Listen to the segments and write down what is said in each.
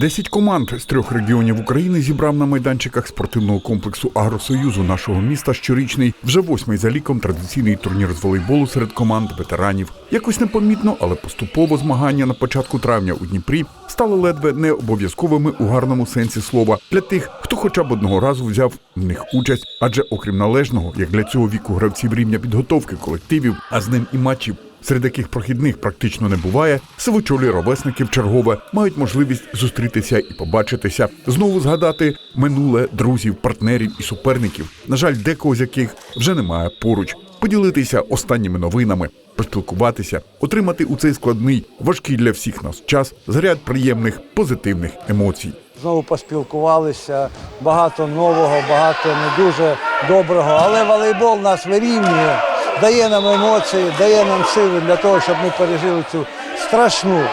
Десять команд з трьох регіонів України зібрав на майданчиках спортивного комплексу Агросоюзу нашого міста щорічний, вже восьмий за ліком традиційний турнір з волейболу серед команд ветеранів. Якось непомітно, але поступово змагання на початку травня у Дніпрі стали ледве не обов'язковими у гарному сенсі слова для тих, хто хоча б одного разу взяв в них участь. Адже окрім належного, як для цього віку гравців рівня підготовки колективів, а з ним і матчів серед яких прохідних практично не буває, сивочолі ровесників чергове мають можливість зустрітися і побачитися, знову згадати минуле друзів, партнерів і суперників. На жаль, декого з яких вже немає поруч, поділитися останніми новинами, поспілкуватися, отримати у цей складний, важкий для всіх нас час заряд приємних позитивних емоцій. Знову поспілкувалися, багато нового, багато не дуже доброго. Але волейбол нас вирівнює, дає нам емоції, дає нам сили для того, щоб ми пережили цю страшну,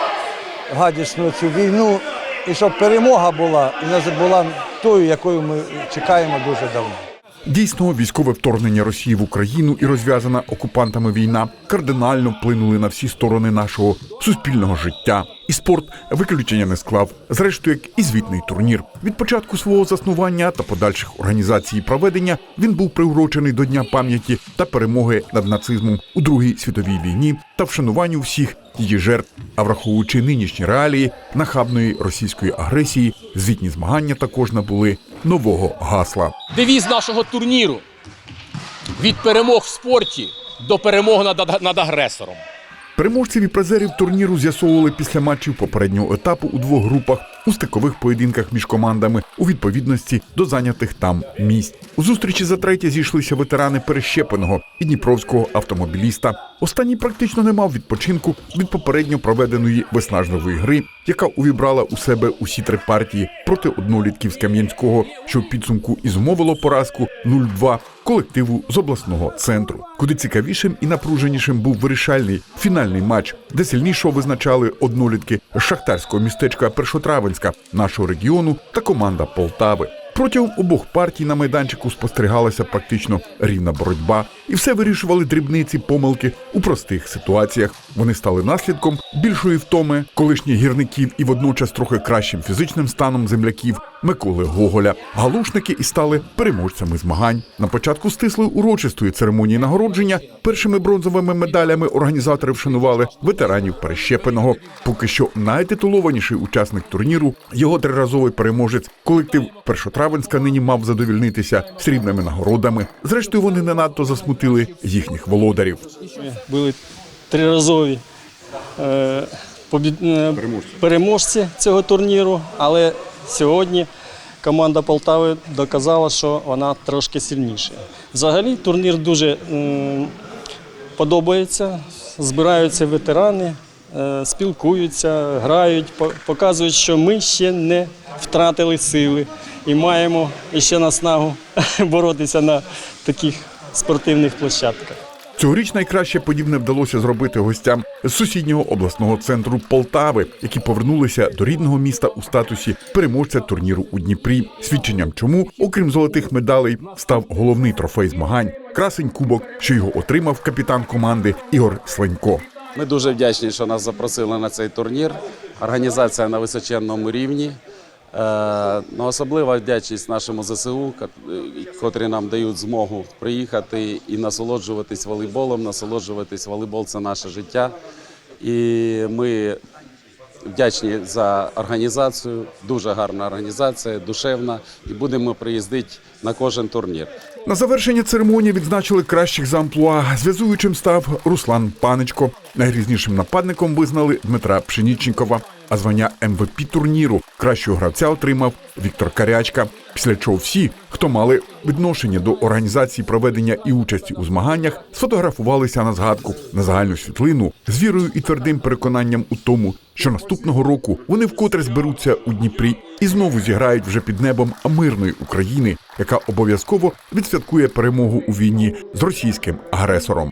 гадісну цю війну. І щоб перемога була і не була тою, якою ми чекаємо дуже давно. Дійсно, військове вторгнення Росії в Україну і розв'язана окупантами війна кардинально вплинули на всі сторони нашого суспільного життя. І спорт виключення не склав, зрештою, як і звітний турнір. Від початку свого заснування та подальших організацій проведення він був приурочений до Дня пам'яті та перемоги над нацизмом у Другій світовій війні та вшануванню всіх її жертв. А враховуючи нинішні реалії нахабної російської агресії, звітні змагання також набули нового гасла. Девіз нашого турніру від перемог в спорті до перемог над, над агресором. Переможців і призерів турніру з'ясовували після матчів попереднього етапу у двох групах у стикових поєдинках між командами у відповідності до зайнятих там місць. У зустрічі за третє зійшлися ветерани перещепеного і дніпровського автомобіліста. Останній практично не мав відпочинку від попередньо проведеної виснажливої гри, яка увібрала у себе усі три партії проти однолітків з Кам'янського, що в підсумку і зумовило поразку 0-2 колективу з обласного центру. Куди цікавішим і напруженішим був вирішальний фінальний матч, де сильнішого визначали однолітки з шахтарського містечка Першотравенська нашого регіону та команда Полтави. Протягом обох партій на майданчику спостерігалася практично рівна боротьба, і все вирішували дрібниці помилки у простих ситуаціях. Вони стали наслідком більшої втоми колишніх гірників і водночас трохи кращим фізичним станом земляків Миколи Гоголя. Галушники і стали переможцями змагань. На початку стислої урочистої церемонії нагородження першими бронзовими медалями організатори вшанували ветеранів перещепеного. Поки що найтитулованіший учасник турніру, його триразовий переможець, колектив Першотравенська нині мав задовільнитися срібними нагородами. Зрештою, вони не надто засмутили їхніх володарів. були триразові е, побід- е, переможці цього турніру, але сьогодні команда Полтави доказала, що вона трошки сильніша. Взагалі турнір дуже подобається, збираються ветерани, е, спілкуються, грають, показують, що ми ще не втратили сили і маємо ще наснагу боротися на таких спортивних площадках. Цьогоріч найкраще подібне вдалося зробити гостям з сусіднього обласного центру Полтави, які повернулися до рідного міста у статусі переможця турніру у Дніпрі. Свідченням чому, окрім золотих медалей, став головний трофей змагань красень кубок, що його отримав капітан команди Ігор Сленько. Ми дуже вдячні, що нас запросили на цей турнір. Організація на височенному рівні. Е, ну, особлива вдячність нашому ЗСУ, е, котрі нам дають змогу приїхати і насолоджуватись волейболом. Насолоджуватись волейбол це наше життя. І ми вдячні за організацію. Дуже гарна організація, душевна. І будемо приїздити на кожен турнір. На завершення церемонії відзначили кращих за амплуа. Зв'язуючим став Руслан Паничко. Найгрізнішим нападником визнали Дмитра Пшенічникова. А звання МВП турніру кращого гравця отримав Віктор Карячка. Після чого всі, хто мали відношення до організації проведення і участі у змаганнях, сфотографувалися на згадку на загальну світлину з вірою і твердим переконанням у тому, що наступного року вони вкотре зберуться у Дніпрі і знову зіграють вже під небом мирної України, яка обов'язково відсвяткує перемогу у війні з російським агресором.